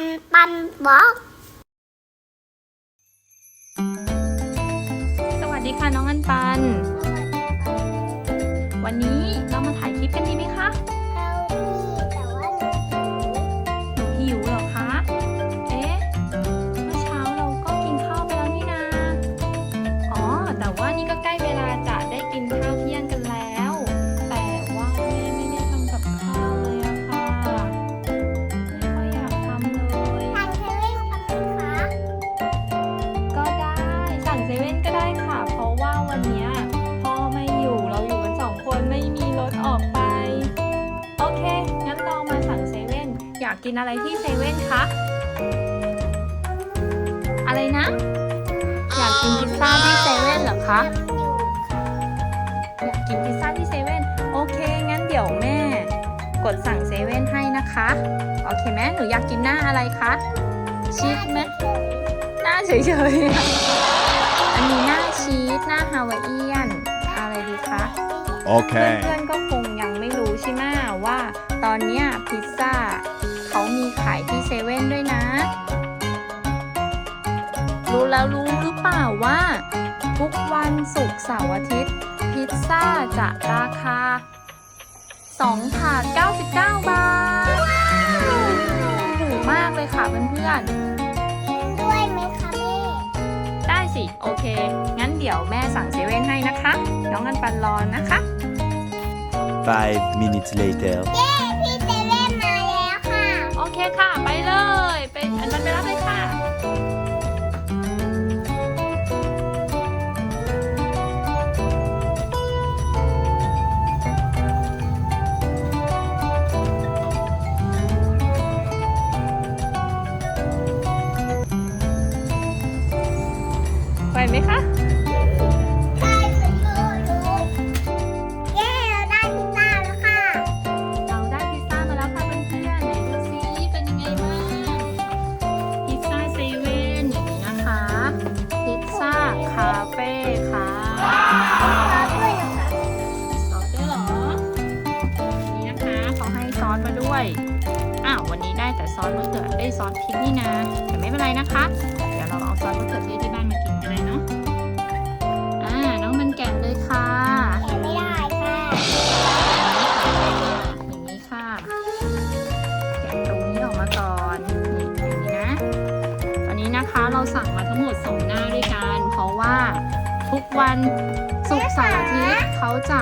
นปันบล็อกสวัสดีค่ะน้องอันปัน วันนี้ กกินอะไรที่เซเว่นคะ อะไรนะ อยากกินพิซซ่าที่เซเว่นเหรอคะ อยากกินพิซซ่าที่เซเว่นโอเค งั้นเดี๋ยวแม่ กดสั่งเซเว่นให้นะคะ โอเคไหมหนูอยากกินหน้าอะไรคะ ชีสไหมหน้าเฉยๆ อันนี้หน้าชีสหน้าฮาวายเอียน อะไรดีคะ Okay. เพื่อนๆก็คงยังไม่รู้ใช่ไหมว่าตอนเนี้ยพิซซ่าเขามีขายที่เซเว่นด้วยนะ รู้แล้วรู้หรือเปล่าว่า ทุกวันศุกร์เสาร์อาทิตย์ พิซซ่าจะราคา2ถาด99 บาทถูกมากเลยค่ะเพื่อนๆกินด้วยไหมคะแม่ได้สิ โอเค งั้นเดี๋ยวแม่สั่งเซเว่นให้นะคะ น้องกันปันรอนนะคะ Five minutes later. ไปไหมคะได้ไปเย้เราได้พิซซ่าแล้วค่ะเราได้พิซซ่ามาแล้วค่ะเพื่อนๆไหนดูซิเป็นยังไงบ้างพิซซ่าเซเว่นอย่างนี้นะคะ พิซซ่าคาเฟ่ค่ะเราด้วยนะคะซอสด้วยเหรอนี่นะคะเขาให้ซอสมาด้วย อ้าววันนี้ได้แต่ซอสมะเขือได้ยซอสพริกนี่นะ แต่ไม่เป็นไรนะคะ เดี๋ยวเราเอาซอสมะเขือเทศที่บ้านมากิน เลยเนาะ อ่า น้องมันแกะเลยค่ะแกะไม่ได้ค่ะอย่างนี้ค่ะ แกะตรงนี้ออกมาก่อนนี่อย่างนี้นะ ตอนนี้นะคะเราสั่งมาทั้งหมด2หน้าด้วยกัน เพราะว่าทุกวันศุกร์เสาร์อาทิตย์เขาจะ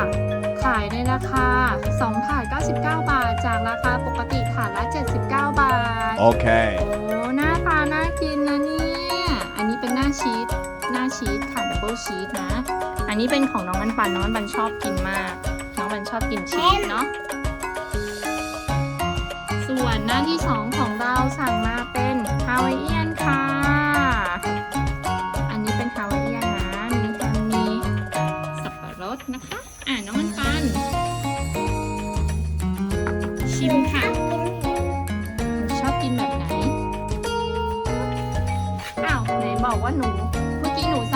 ขายในราคา2ถาด99 บาท จากราคาปกติถาดละ 79 บาท Okay. โอ้หน้ ชีสนะ อันนี้เป็นของน้องอันปันน้องอันปันชอบกินมาก น้องอันชอบกินชีสเนาะ ส่วนหน้าที่สองของเราสั่งมาเป็นฮาวายเอียนค่ะ อันนี้เป็นฮาวายเอียนนะ มีแฮมมีสับปะรดนะคะ อ่าน้องอันปัน ชิมค่ะ ชอบกินแบบไหน อ้าวไหนบอกว่าหนู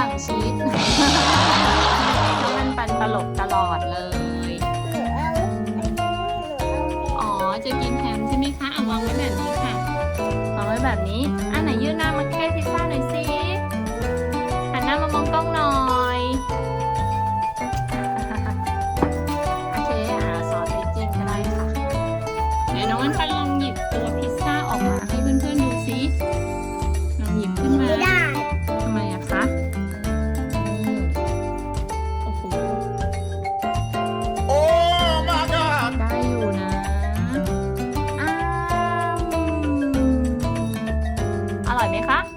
สั่งชีสน้องอันปันตลกตลอดเลยหนูเอาอันนี้หนูเอาอ๋อ จะกินแฮมใช่ไหมคะเอาวางไว้แบบนี้ค่ะวางไว้แบบนี้ ไหมคะ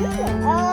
Oh.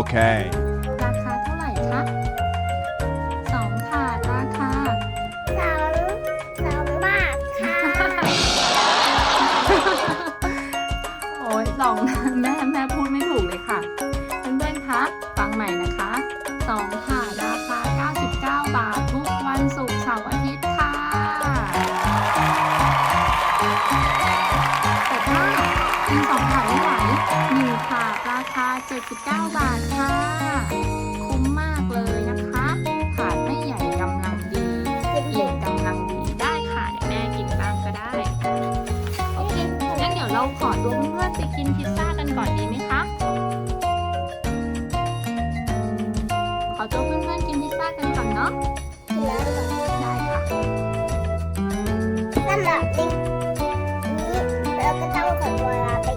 Okay. ราคาเท่าไหร่คะสองถาดราคา สองสองบาทค่ะโอ้ยสองแม่แม่พูดไม่ถูกเลยค่ะ เพื่อนๆคะ ฟังใหม่นะคะ 79 บาทค่ะ คุ้มมากเลยนะคะถาดไม่ใหญ่กำลังดีอิ่มกำลังดีได้ค่ะเดี๋ยวแม่กินบ้างก็ได้ โอเค งั้นเดี๋ยวเราขอตัวเพื่อนไปกินพิซซ่ากันก่อนดีไหมคะ ขอตัวเพื่อนๆกินพิซซ่ากันก่อนเนาะ ได้ค่ะ สำหรับคลิปนี้เราก็ต้องขอตัวลาไป